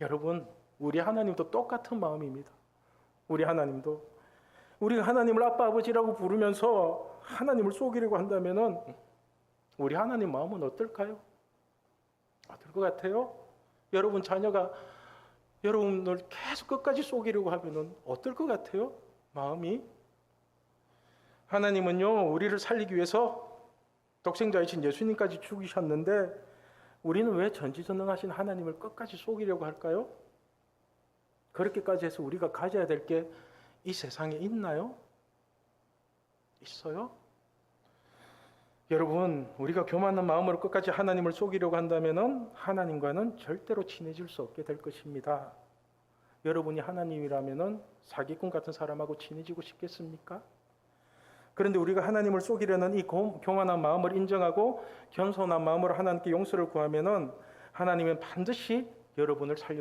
여러분, 우리 하나님도 똑같은 마음입니다. 우리 하나님도 우리가 하나님을 아빠 아버지라고 부르면서 하나님을 속이려고 한다면은 우리 하나님 마음은 어떨까요? 어떨 것 같아요? 여러분 자녀가 여러분을 계속 끝까지 속이려고 하면은 어떨 것 같아요? 마음이 하나님은요 우리를 살리기 위해서 독생자이신 예수님까지 죽이셨는데 우리는 왜 전지전능하신 하나님을 끝까지 속이려고 할까요? 그렇게까지 해서 우리가 가져야 될 게 이 세상에 있나요? 있어요? 여러분, 우리가 교만한 마음으로 끝까지 하나님을 속이려고 한다면은 하나님과는 절대로 친해질 수 없게 될 것입니다. 여러분이 하나님이라면은 사기꾼 같은 사람하고 친해지고 싶겠습니까? 그런데 우리가 하나님을 속이려는 이 고- 교만한 마음을 인정하고 겸손한 마음으로 하나님께 용서를 구하면은 하나님은 반드시 여러분을 살려